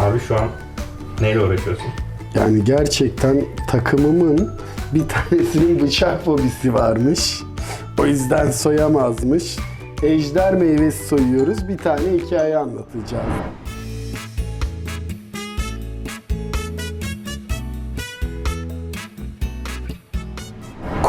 Abi şu an neyle uğraşıyorsun? Yani gerçekten takımımın bir tanesinin bıçak fobisi varmış. O yüzden soyamazmış. Ejder meyvesi soyuyoruz. Bir tane hikaye anlatacağım.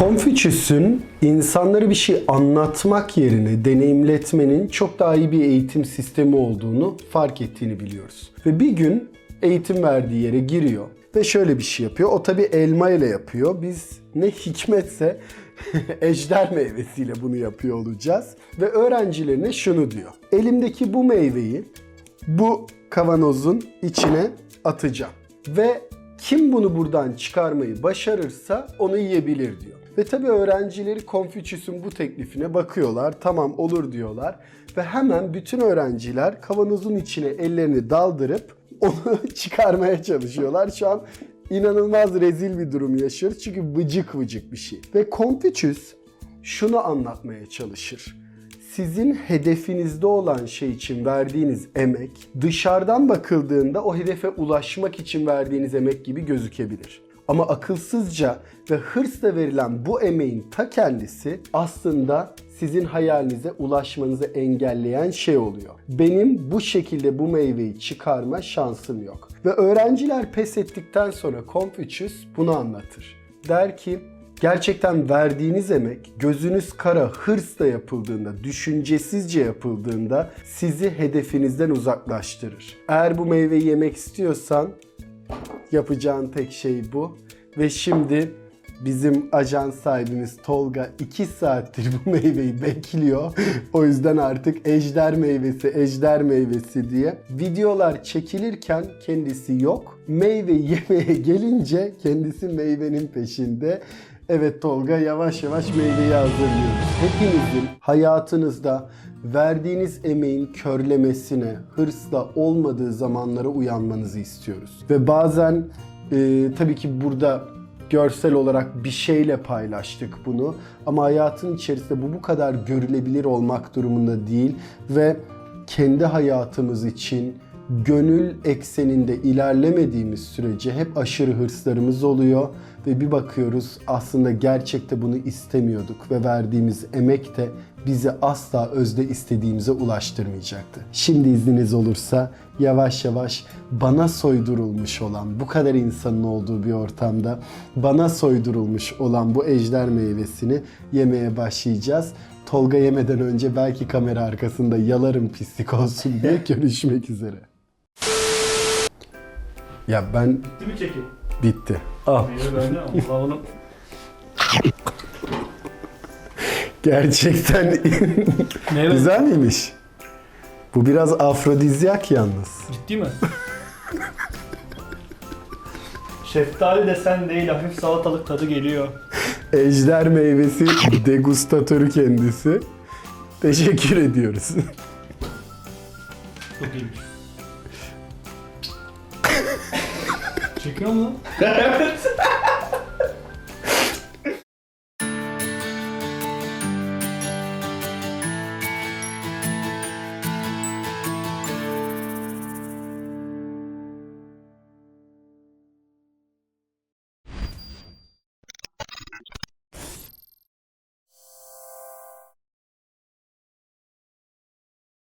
Konfüçyüs'ün insanlara bir şey anlatmak yerine deneyimletmenin çok daha iyi bir eğitim sistemi olduğunu fark ettiğini biliyoruz. Ve bir gün eğitim verdiği yere giriyor ve şöyle bir şey yapıyor. O tabi elma ile yapıyor. Biz ne hikmetse ejder meyvesiyle bunu yapıyor olacağız. Ve öğrencilerine şunu diyor. Elimdeki bu meyveyi bu kavanozun içine atacağım. Ve kim bunu buradan çıkarmayı başarırsa onu yiyebilir diyor. Ve tabii öğrencileri Konfüçyüs'ün bu teklifine bakıyorlar. Tamam olur diyorlar. Ve hemen bütün öğrenciler kavanozun içine ellerini daldırıp onu çıkarmaya çalışıyorlar. Şu an inanılmaz rezil bir durum yaşıyoruz. Çünkü vıcık vıcık bir şey. Ve Konfüçyüs şunu anlatmaya çalışır sizin hedefinizde olan şey için verdiğiniz emek dışarıdan bakıldığında o hedefe ulaşmak için verdiğiniz emek gibi gözükebilir. Ama akılsızca ve hırsla verilen bu emeğin ta kendisi aslında sizin hayalinize ulaşmanızı engelleyen şey oluyor. Benim bu şekilde bu meyveyi çıkarma şansım yok. Ve öğrenciler pes ettikten sonra Confucius bunu anlatır. Der ki Gerçekten verdiğiniz emek gözünüz kara hırsla yapıldığında, düşüncesizce yapıldığında sizi hedefinizden uzaklaştırır. Eğer bu meyveyi yemek istiyorsan yapacağın tek şey bu. Ve şimdi bizim ajans sahibimiz Tolga 2 saattir bu meyveyi bekliyor. O yüzden artık ejder meyvesi, ejder meyvesi diye. Videolar çekilirken kendisi yok. Meyve yemeye gelince kendisi meyvenin peşinde. Evet Tolga yavaş yavaş meyveyi hazırlıyoruz. Hepinizin hayatınızda verdiğiniz emeğin körlemesine, hırsla olmadığı zamanlara uyanmanızı istiyoruz. Ve bazen e, tabii ki burada görsel olarak bir şeyle paylaştık bunu. Ama hayatın içerisinde bu bu kadar görülebilir olmak durumunda değil ve kendi hayatımız için gönül ekseninde ilerlemediğimiz sürece hep aşırı hırslarımız oluyor ve bir bakıyoruz aslında gerçekte bunu istemiyorduk ve verdiğimiz emek de bizi asla özde istediğimize ulaştırmayacaktı. Şimdi izniniz olursa yavaş yavaş bana soydurulmuş olan bu kadar insanın olduğu bir ortamda bana soydurulmuş olan bu ejder meyvesini yemeye başlayacağız. Tolga yemeden önce belki kamera arkasında yalarım pislik olsun diye görüşmek üzere. Ya ben Bitti mi çekim? bitti. Meyve onu. Gerçekten Meyve güzel miymiş? Bu biraz afrodizyak yalnız. ciddi mi? Şeftali desen değil hafif salatalık tadı geliyor. Ejder meyvesi degustatörü kendisi. Teşekkür ediyoruz. Çok iyiymiş. Çekiyor mu?